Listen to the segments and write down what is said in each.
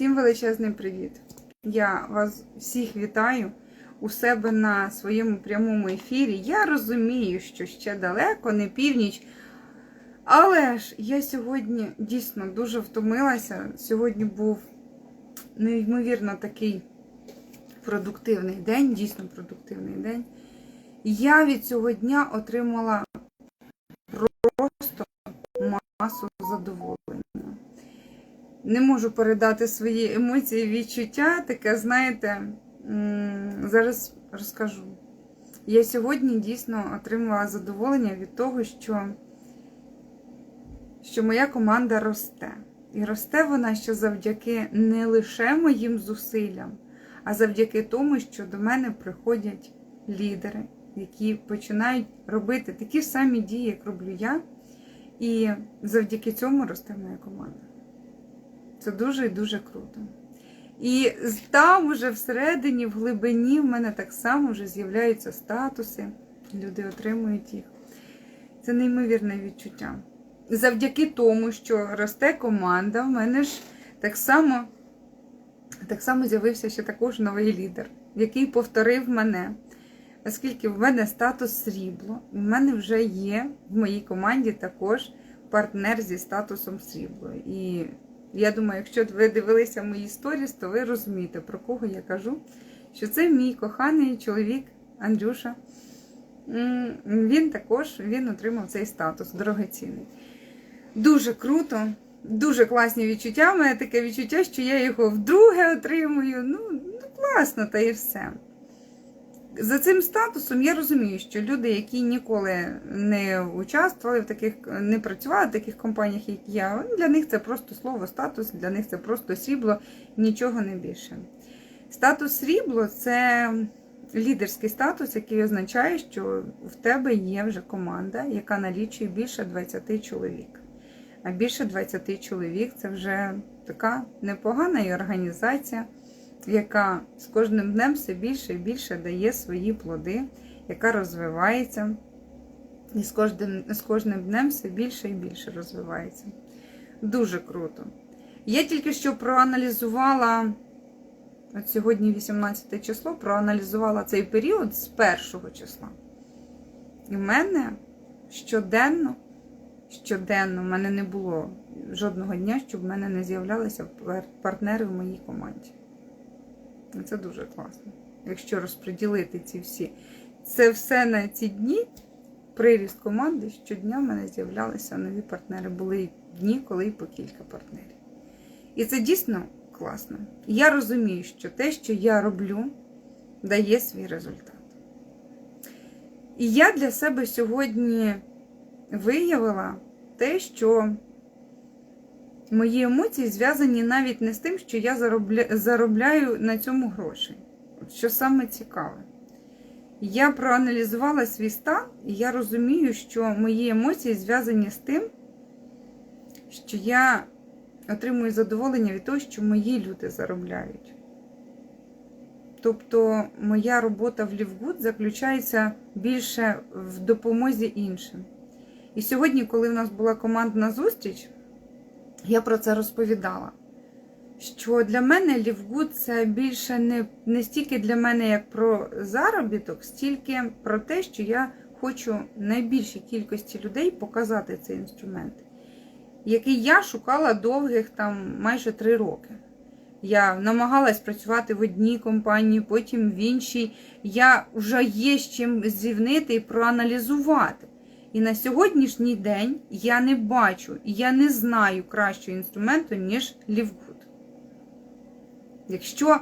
Всім величезний привіт! Я вас всіх вітаю у себе на своєму прямому ефірі. Я розумію, що ще далеко, не північ. Але ж я сьогодні дійсно дуже втомилася. Сьогодні був неймовірно такий продуктивний день, дійсно продуктивний день. Я від цього дня отримала Не можу передати свої емоції, відчуття. Таке, знаєте, зараз розкажу. Я сьогодні дійсно отримала задоволення від того, що, що моя команда росте. І росте вона ще завдяки не лише моїм зусиллям, а завдяки тому, що до мене приходять лідери, які починають робити такі ж самі дії, як роблю я. І завдяки цьому росте моя команда. Це дуже і дуже круто. І там уже всередині, в глибині, в мене так само вже з'являються статуси, люди отримують їх. Це неймовірне відчуття. Завдяки тому, що росте команда, в мене ж так само так само з'явився ще також новий лідер, який повторив мене. Оскільки в мене статус срібло, в мене вже є в моїй команді також партнер зі статусом срібло. І я думаю, якщо ви дивилися мої сторіс, то ви розумієте, про кого я кажу. Що це мій коханий чоловік Андрюша. Він також він отримав цей статус дорогоцінний. Дуже круто, дуже класні відчуття. У мене таке відчуття, що я його вдруге отримую. Ну, ну класно, та і все. За цим статусом я розумію, що люди, які ніколи не участвували в таких, не працювали в таких компаніях, як я, для них це просто слово статус, для них це просто срібло, нічого не більше. Статус срібло це лідерський статус, який означає, що в тебе є вже команда, яка налічує більше 20 чоловік. А більше 20 чоловік це вже така непогана і організація яка з кожним днем все більше і більше дає свої плоди, яка розвивається, і з кожним, з кожним днем все більше і більше розвивається. Дуже круто. Я тільки що проаналізувала, от сьогодні 18 число, проаналізувала цей період з першого числа. І в мене щоденно, щоденно в мене не було жодного дня, щоб в мене не з'являлися партнери в моїй команді. Це дуже класно. Якщо розподілити ці всі. Це все на ці дні, приріст команди, щодня в мене з'являлися нові партнери. Були дні, коли і по кілька партнерів. І це дійсно класно. Я розумію, що те, що я роблю, дає свій результат. І я для себе сьогодні виявила те, що Мої емоції зв'язані навіть не з тим, що я заробляю на цьому гроші. Що саме цікаве. Я проаналізувала свій стан, і я розумію, що мої емоції зв'язані з тим, що я отримую задоволення від того, що мої люди заробляють. Тобто моя робота в Лівгуд заключається більше в допомозі іншим. І сьогодні, коли в нас була командна зустріч, я про це розповідала. Що для мене Лівгуд це більше не, не стільки для мене як про заробіток, стільки про те, що я хочу найбільшій кількості людей показати цей інструмент, який я шукала довгих там майже три роки. Я намагалась працювати в одній компанії, потім в іншій. Я вже є з чим зрівнити і проаналізувати. І на сьогоднішній день я не бачу, я не знаю кращого інструменту, ніж Лівгуд. Якщо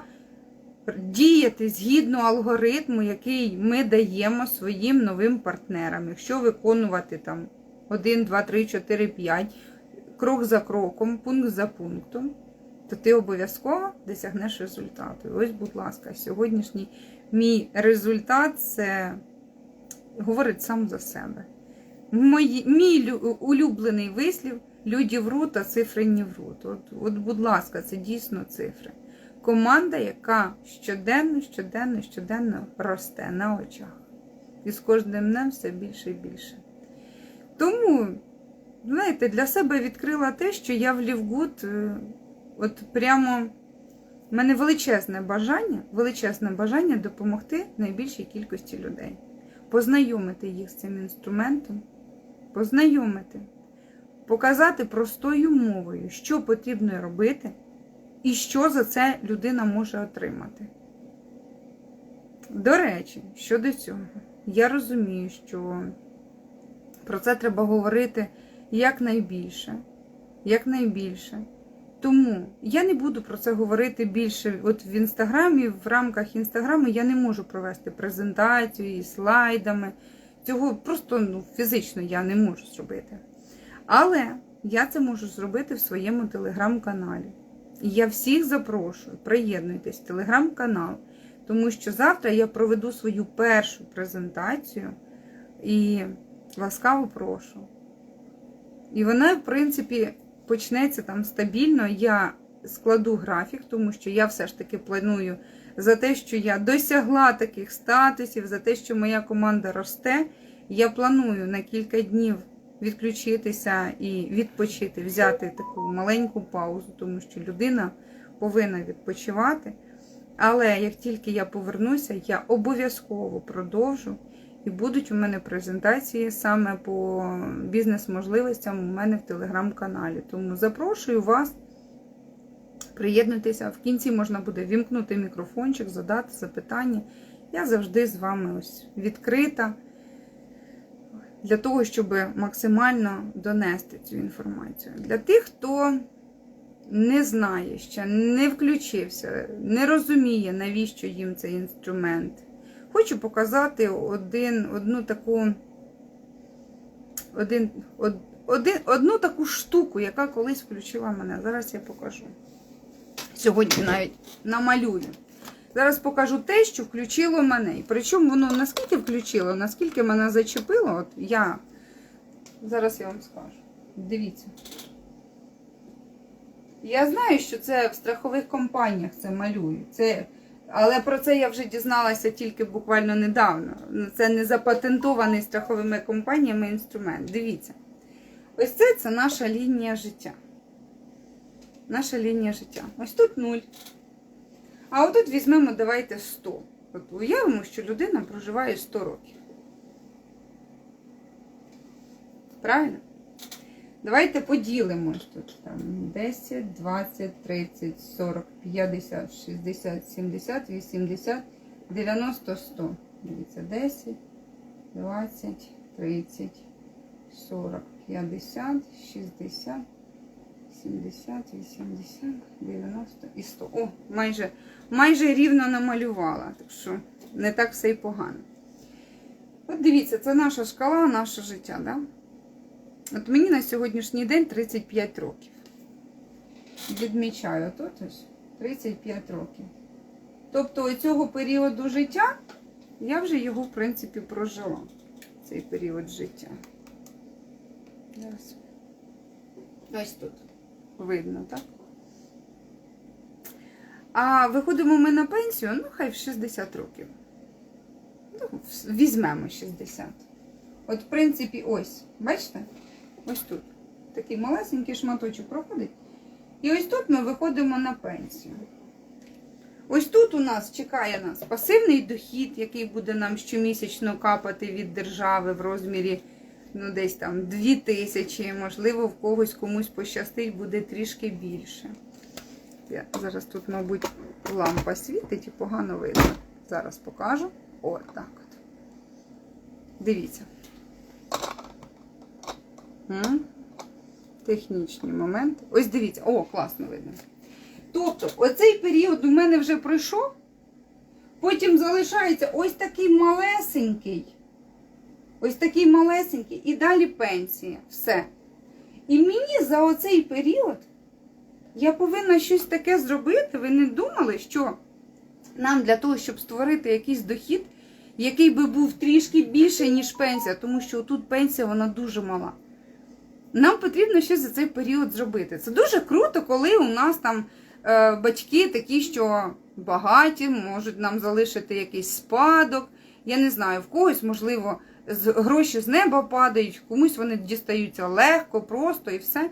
діяти згідно алгоритму, який ми даємо своїм новим партнерам, якщо виконувати там 1, 2, 3, 4, 5, крок за кроком, пункт за пунктом, то ти обов'язково досягнеш результату. І ось, будь ласка, сьогоднішній мій результат це говорить сам за себе. Мої, мій улюблений вислів люди врут, а цифри не врут. От, от, будь ласка, це дійсно цифри. Команда, яка щоденно, щоденно, щоденно росте на очах. І з кожним днем все більше і більше. Тому, знаєте, для себе відкрила те, що я в Лівгуд от прямо У мене величезне бажання, величезне бажання допомогти найбільшій кількості людей, познайомити їх з цим інструментом, познайомити, показати простою мовою, що потрібно робити і що за це людина може отримати. До речі, щодо цього, я розумію, що про це треба говорити якнайбільше, якнайбільше. Тому я не буду про це говорити більше. От в інстаграмі, в рамках інстаграму я не можу провести презентацію із слайдами. Цього просто ну, фізично я не можу зробити. Але я це можу зробити в своєму телеграм-каналі. І я всіх запрошую, приєднуйтесь в телеграм-канал, тому що завтра я проведу свою першу презентацію і ласкаво прошу. І вона, в принципі, почнеться там стабільно. Я складу графік, тому що я все ж таки планую за те, що я досягла таких статусів, за те, що моя команда росте. Я планую на кілька днів відключитися і відпочити, взяти таку маленьку паузу, тому що людина повинна відпочивати. Але як тільки я повернуся, я обов'язково продовжу. І будуть у мене презентації саме по бізнес-можливостям у мене в телеграм-каналі. Тому запрошую вас, приєднуйтеся. В кінці можна буде вімкнути мікрофончик, задати запитання. Я завжди з вами ось відкрита для того, щоб максимально донести цю інформацію. Для тих, хто не знає ще, не включився, не розуміє, навіщо їм цей інструмент. Хочу показати один, одну таку один, од, один, одну таку штуку, яка колись включила мене. Зараз я покажу. Сьогодні навіть намалюю. Зараз покажу те, що включило мене. І причому воно наскільки включило, наскільки мене зачепило, от я зараз я вам скажу. Дивіться. Я знаю, що це в страхових компаніях це малюють. Це але про це я вже дізналася тільки буквально недавно. Це не запатентований страховими компаніями інструмент. Дивіться. Ось це це наша лінія життя. Наша лінія життя. Ось тут 0. А отут візьмемо, давайте 100. От уявимо, що людина проживає 100 років. Правильно? Давайте поділимо тут там 10, 20, 30, 40, 50, 60, 70, 80, 90, 100. Дивіться, 10, 20, 30, 40, 50, 60, 70, 80, 90 і 100. О, майже, майже рівно намалювала. Так що не так все і погано. От дивіться, це наша шкала, наше життя, да? От мені на сьогоднішній день 35 років. Відмічаю тут ось 35 років. Тобто цього періоду життя я вже його, в принципі, прожила. Цей період життя. Ось тут. Видно, так? А виходимо ми на пенсію, ну, хай в 60 років. Ну, візьмемо 60. От, в принципі, ось, бачите? Ось тут. Такий малесенький шматочок проходить. І ось тут ми виходимо на пенсію. Ось тут у нас чекає нас пасивний дохід, який буде нам щомісячно капати від держави в розмірі ну, десь там 2 тисячі. Можливо, в когось комусь пощастить, буде трішки більше. Я Зараз тут, мабуть, лампа світить і погано видно. Зараз покажу. О, так от. Дивіться. М? Технічні моменти. Ось дивіться, о, класно видно. Тобто, оцей період у мене вже пройшов, потім залишається ось такий малесенький. Ось такий малесенький, і далі пенсія. Все. І мені за оцей період я повинна щось таке зробити. Ви не думали, що нам для того, щоб створити якийсь дохід, який би був трішки більше, ніж пенсія, тому що тут пенсія вона дуже мала. Нам потрібно щось за цей період зробити. Це дуже круто, коли у нас там е, батьки такі, що багаті, можуть нам залишити якийсь спадок. Я не знаю, в когось, можливо, гроші з неба падають, комусь вони дістаються легко, просто і все.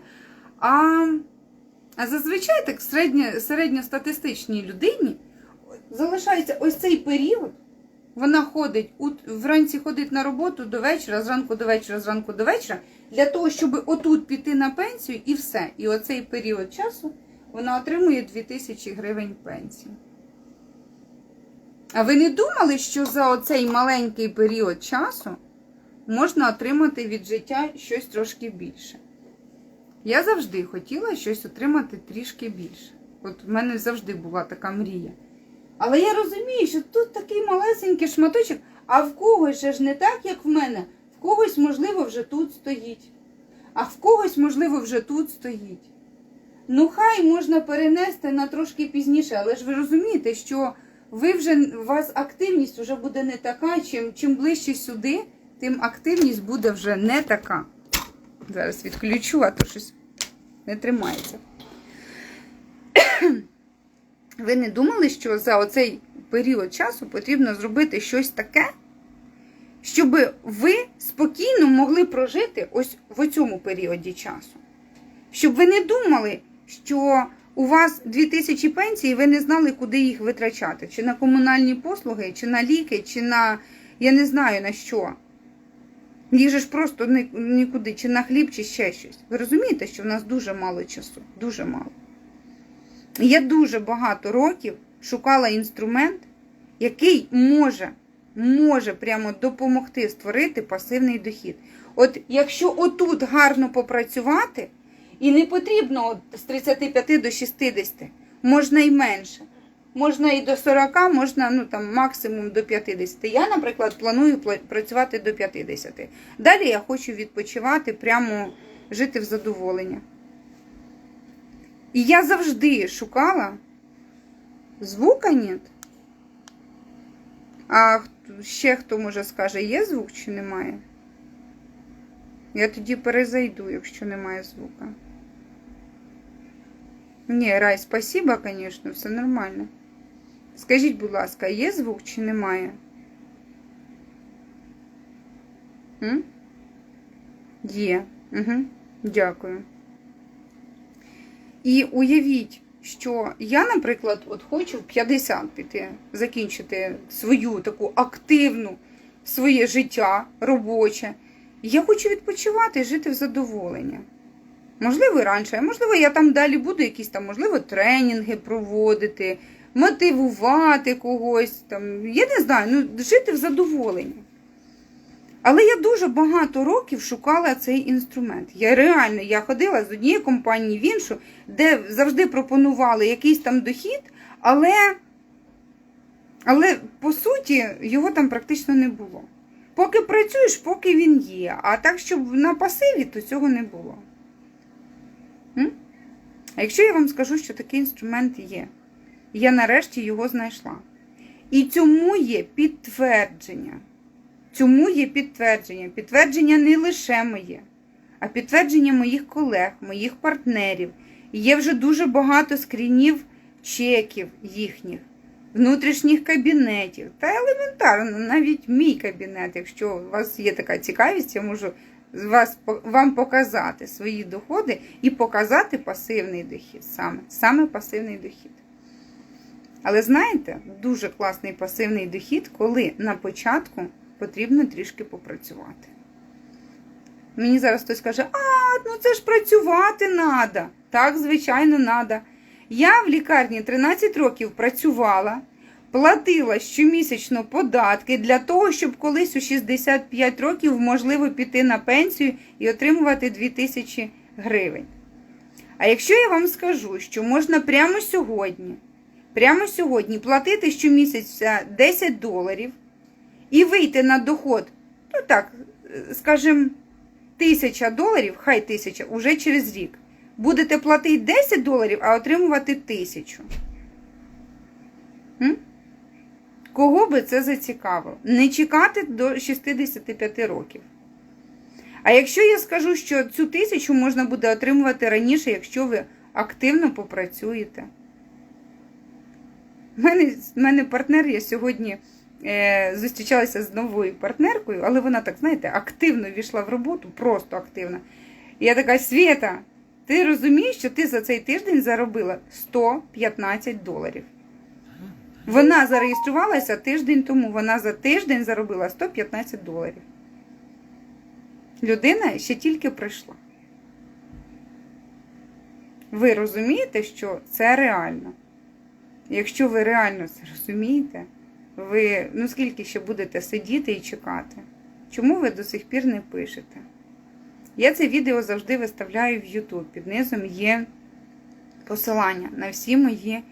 А зазвичай так середньо, середньостатистичній людині залишається ось цей період. Вона ходить вранці ходить на роботу до вечора, зранку до вечора, зранку до вечора, для того, щоб отут піти на пенсію і все. І оцей період часу вона отримує 2000 гривень пенсії. А ви не думали, що за оцей маленький період часу можна отримати від життя щось трошки більше? Я завжди хотіла щось отримати трішки більше. От в мене завжди була така мрія. Але я розумію, що тут такий малесенький шматочок, а в когось же ж не так, як в мене. В когось, можливо, вже тут стоїть. А в когось, можливо, вже тут стоїть. Ну, хай можна перенести на трошки пізніше, але ж ви розумієте, що ви вже у вас активність вже буде не така. Чим, чим ближче сюди, тим активність буде вже не така. Зараз відключу, а то щось не тримається. Ви не думали, що за оцей період часу потрібно зробити щось таке, щоб ви спокійно могли прожити ось в цьому періоді часу? Щоб ви не думали, що у вас 2000 пенсій, і ви не знали, куди їх витрачати. Чи на комунальні послуги, чи на ліки, чи на я не знаю на що. Їх же ж просто нікуди, чи на хліб, чи ще щось. Ви розумієте, що в нас дуже мало часу, дуже мало. Я дуже багато років шукала інструмент, який може, може прямо допомогти створити пасивний дохід. От якщо отут гарно попрацювати, і не потрібно от з 35 до 60, можна і менше. Можна і до 40, можна ну, там, максимум до 50. Я, наприклад, планую працювати до 50. Далі я хочу відпочивати, прямо жити в задоволення. І я завжди шукала. Звука нет. А ще хто може скаже, є звук чи немає? Я тоді перезайду, якщо немає звука. Ні, Рай, спасибо, звісно, все нормально. Скажіть, будь ласка, є звук чи немає? М? Є. Угу. Дякую. І уявіть, що я, наприклад, от хочу в 50 піти, закінчити свою таку активну своє життя робоче. Я хочу відпочивати жити в задоволення. Можливо, раніше, а можливо, я там далі буду якісь там, можливо, тренінги проводити, мотивувати когось. Там, я не знаю, ну, жити в задоволенні. Але я дуже багато років шукала цей інструмент. Я реально я ходила з однієї компанії в іншу, де завжди пропонували якийсь там дохід, але, але по суті його там практично не було. Поки працюєш, поки він є. А так, щоб на пасиві, то цього не було. А якщо я вам скажу, що такий інструмент є, я нарешті його знайшла. І цьому є підтвердження. Цьому є підтвердження. Підтвердження не лише моє, а підтвердження моїх колег, моїх партнерів. Є вже дуже багато скрінів чеків їхніх, внутрішніх кабінетів. Та елементарно, навіть мій кабінет, якщо у вас є така цікавість, я можу вас, вам показати свої доходи і показати пасивний дохід. Саме, саме пасивний дохід. Але знаєте, дуже класний пасивний дохід, коли на початку потрібно трішки попрацювати. Мені зараз хтось каже, а, ну це ж працювати треба. Так, звичайно, треба. Я в лікарні 13 років працювала, платила щомісячно податки для того, щоб колись у 65 років можливо піти на пенсію і отримувати 2000 гривень. А якщо я вам скажу, що можна прямо сьогодні, прямо сьогодні платити щомісяця 10 доларів і вийти на доход, ну так, скажімо, тисяча доларів, хай тисяча, уже через рік. Будете платити 10 доларів, а отримувати тисячу. Кого би це зацікавило? Не чекати до 65 років. А якщо я скажу, що цю тисячу можна буде отримувати раніше, якщо ви активно попрацюєте. У мене, мене партнер, я сьогодні е, зустрічалася з новою партнеркою, але вона так, знаєте, активно війшла в роботу, просто активно. І я така, Свєта, Ти розумієш, що ти за цей тиждень заробила 115 доларів. Вона зареєструвалася тиждень тому. Вона за тиждень заробила 115 доларів. Людина ще тільки прийшла. Ви розумієте, що це реально? Якщо ви реально це розумієте, ви ну скільки ще будете сидіти і чекати? Чому ви до сих пір не пишете? Я це відео завжди виставляю в YouTube. Під низом є посилання на всі мої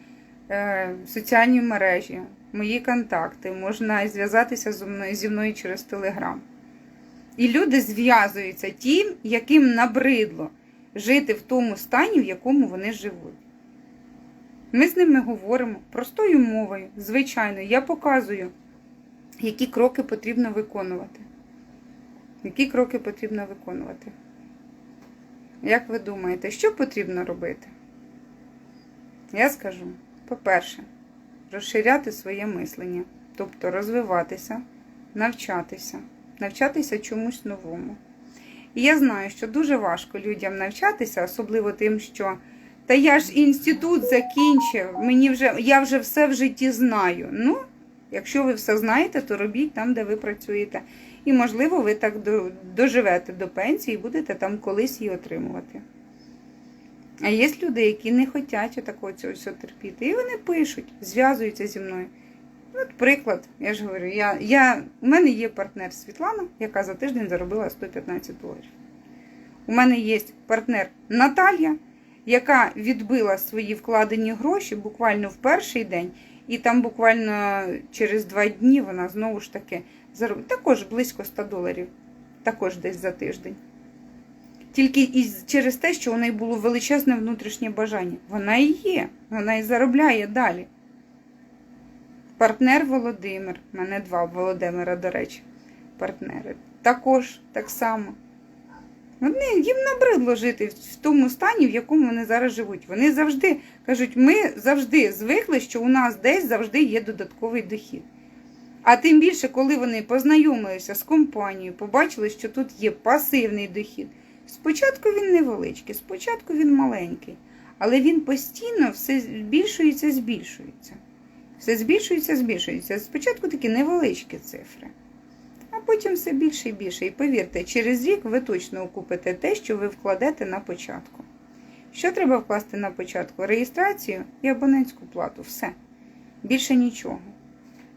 е, соціальні мережі, мої контакти. Можна зв'язатися зі мною, зі мною через Telegram. І люди зв'язуються тим, яким набридло жити в тому стані, в якому вони живуть. Ми з ними говоримо простою мовою, звичайно, я показую, які кроки потрібно виконувати. Які кроки потрібно виконувати? Як ви думаєте, що потрібно робити? Я скажу, по-перше, розширяти своє мислення, тобто розвиватися, навчатися, навчатися чомусь новому. І я знаю, що дуже важко людям навчатися, особливо тим, що та я ж інститут закінчив, мені вже, я вже все в житті знаю. Ну, якщо ви все знаєте, то робіть там, де ви працюєте. І, можливо, ви так доживете до пенсії і будете там колись її отримувати. А є люди, які не хочуть такого цього всього терпіти. І вони пишуть, зв'язуються зі мною. От приклад, я ж говорю, я, я, у мене є партнер Світлана, яка за тиждень заробила 115 доларів. У мене є партнер Наталія, яка відбила свої вкладені гроші буквально в перший день, і там буквально через два дні вона знову ж таки заробила також близько 100 доларів, також десь за тиждень. Тільки із, через те, що у неї було величезне внутрішнє бажання. Вона і є, вона і заробляє далі. Партнер Володимир, мене два Володимира, до речі, партнери. Також так само. Вони, їм набридло жити в тому стані, в якому вони зараз живуть. Вони завжди кажуть, ми завжди звикли, що у нас десь завжди є додатковий дохід. А тим більше, коли вони познайомилися з компанією, побачили, що тут є пасивний дохід. Спочатку він невеличкий, спочатку він маленький, але він постійно все збільшується, збільшується. Все збільшується, збільшується. Спочатку такі невеличкі цифри, потім все більше і більше. І повірте, через рік ви точно окупите те, що ви вкладете на початку. Що треба вкласти на початку? Реєстрацію і абонентську плату. Все. Більше нічого.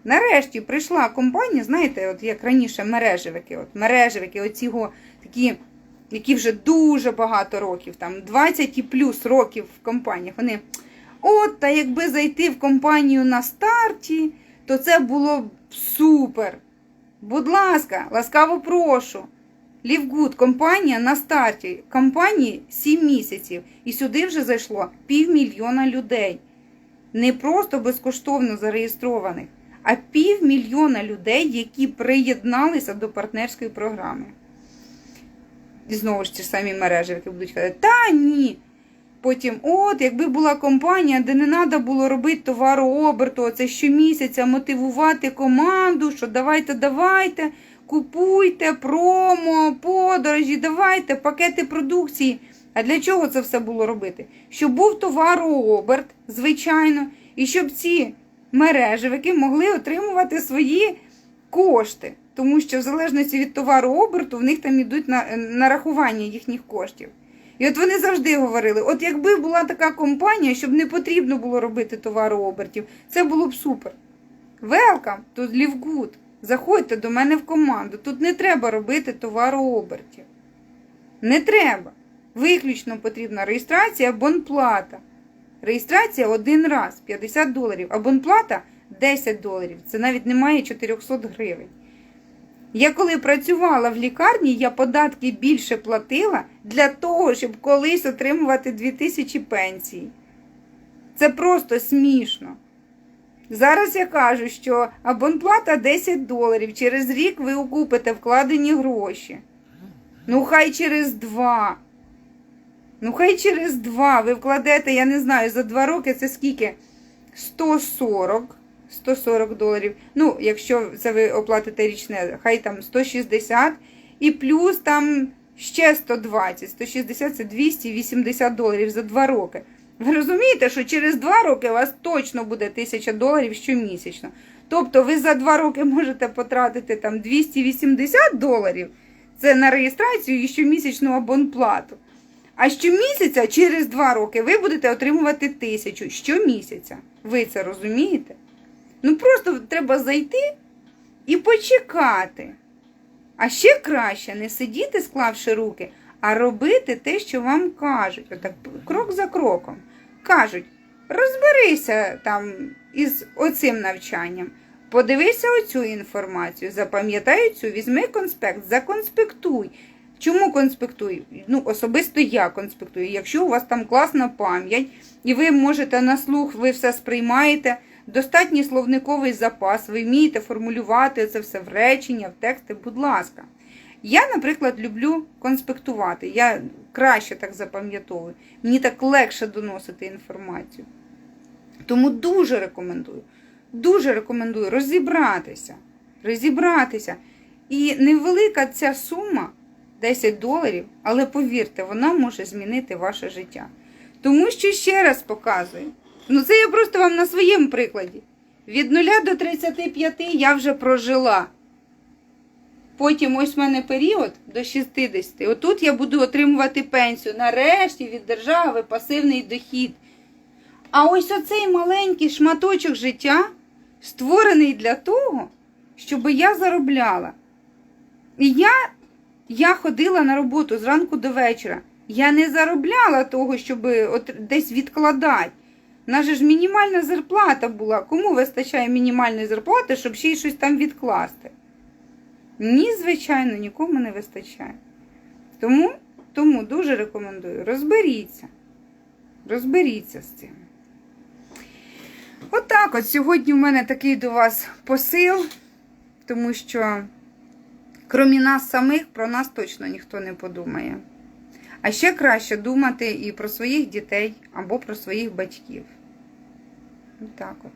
Нарешті прийшла компанія, знаєте, от як раніше мережевики, от мережевики, оці такі, які вже дуже багато років, там 20 і плюс років в компаніях. Вони. От, та якби зайти в компанію на старті, то це було б супер. Будь ласка, ласкаво прошу. Лівгуд, компанія на старті. Компанії 7 місяців. І сюди вже зайшло півмільйона людей. Не просто безкоштовно зареєстрованих, а півмільйона людей, які приєдналися до партнерської програми. І знову ж ті самі мережі, які будуть казати, та ні. Потім, от, якби була компанія, де не треба було робити товарооберту, це щомісяця мотивувати команду, що давайте, давайте, купуйте, промо, подорожі, давайте, пакети продукції. А для чого це все було робити? Щоб був товарооберт, звичайно, і щоб ці мережевики могли отримувати свої кошти. Тому що в залежності від товарооберту в них там йдуть на нарахування їхніх коштів. І от вони завжди говорили: от якби була така компанія, щоб не потрібно було робити товарообертів, це було б супер. Welcome to Livegood. Заходьте до мене в команду. Тут не треба робити товарообертів. Не треба. Виключно потрібна реєстрація, абонплата. Реєстрація один раз 50 доларів, абонплата 10 доларів. Це навіть немає 400 гривень. Я коли працювала в лікарні, я податки більше платила для того, щоб колись отримувати 2000 пенсій. Це просто смішно. Зараз я кажу, що абонплата 10 доларів. Через рік ви окупите вкладені гроші. Ну, хай через два. Ну, хай через два. Ви вкладете, я не знаю, за два роки це скільки? 140. 140 доларів. Ну, якщо це ви оплатите річне, хай там 160 і плюс там ще 120, 160 це 280 доларів за 2 роки. Ви розумієте, що через 2 роки у вас точно буде 1000 доларів щомісячно. Тобто ви за 2 роки можете потратити там 280 доларів. Це на реєстрацію і щомісячну абонплату. А щомісяця, через 2 роки, ви будете отримувати тисячу щомісяця. Ви це розумієте? Ну просто треба зайти і почекати. А ще краще не сидіти, склавши руки, а робити те, що вам кажуть. Отак, крок за кроком. Кажуть, розберися там із оцим навчанням. Подивися оцю інформацію, запам'ятай цю, візьми конспект, законспектуй. Чому конспектуй? Ну, особисто я конспектую. Якщо у вас там класна пам'ять, і ви можете на слух, ви все сприймаєте, достатній словниковий запас, ви вмієте формулювати це все в речення, в тексти, будь ласка. Я, наприклад, люблю конспектувати. Я краще так запам'ятовую. Мені так легше доносити інформацію. Тому дуже рекомендую. Дуже рекомендую розібратися. Розібратися. І невелика ця сума 10 доларів, але повірте, вона може змінити ваше життя. Тому що ще раз показую. Ну, це я просто вам на своєму прикладі. Від 0 до 35 я вже прожила. Потім ось в мене період до 60. Отут я буду отримувати пенсію. Нарешті від держави пасивний дохід. А ось оцей маленький шматочок життя створений для того, щоб я заробляла. І я, я ходила на роботу зранку до вечора. Я не заробляла того, щоб десь відкладати. Нас ж мінімальна зарплата була. Кому вистачає мінімальної зарплати, щоб ще й щось там відкласти? Ні, звичайно, нікому не вистачає. Тому, тому дуже рекомендую. Розберіться. Розберіться з цим. Отак от, от сьогодні у мене такий до вас посил, тому що, крім нас самих, про нас точно ніхто не подумає. А ще краще думати і про своїх дітей або про своїх батьків. Отак от.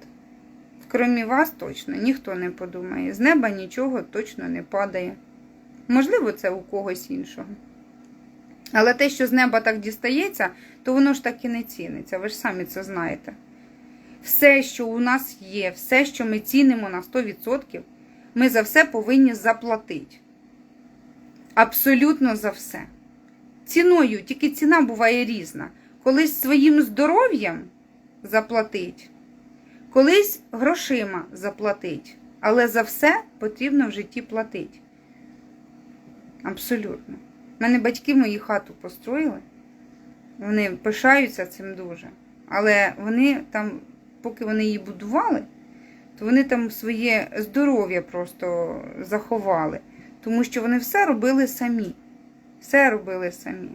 Крім вас, точно ніхто не подумає. З неба нічого точно не падає. Можливо, це у когось іншого. Але те, що з неба так дістається, то воно ж так і не ціниться. Ви ж самі це знаєте. Все, що у нас є, все, що ми цінимо на 100%, ми за все повинні заплатити. Абсолютно за все. Ціною, тільки ціна буває різна. Колись своїм здоров'ям заплатить, колись грошима заплатить. Але за все потрібно в житті платити. Абсолютно. У мене батьки мої хату построїли. Вони пишаються цим дуже. Але вони там, поки вони її будували, то вони там своє здоров'я просто заховали. Тому що вони все робили самі. Все робили самі.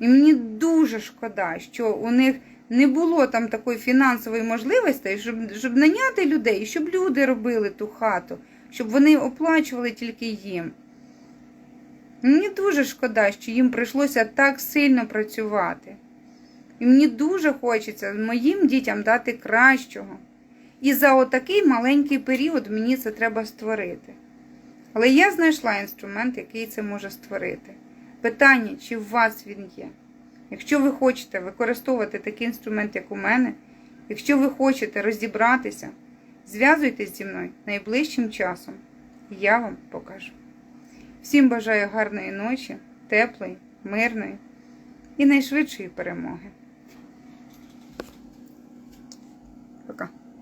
І мені дуже шкода, що у них не було там такої фінансової можливості, щоб щоб наняти людей, щоб люди робили ту хату, щоб вони оплачували тільки їм. Мені дуже шкода, що їм прийшлося так сильно працювати. І мені дуже хочеться моїм дітям дати кращого. І за отакий маленький період мені це треба створити. Але я знайшла інструмент, який це може створити. Питання, чи в вас він є. Якщо ви хочете використовувати такий інструмент, як у мене, якщо ви хочете розібратися, зв'язуйтесь зі мною найближчим часом, і я вам покажу. Всім бажаю гарної ночі, теплої, мирної і найшвидшої перемоги. Пока.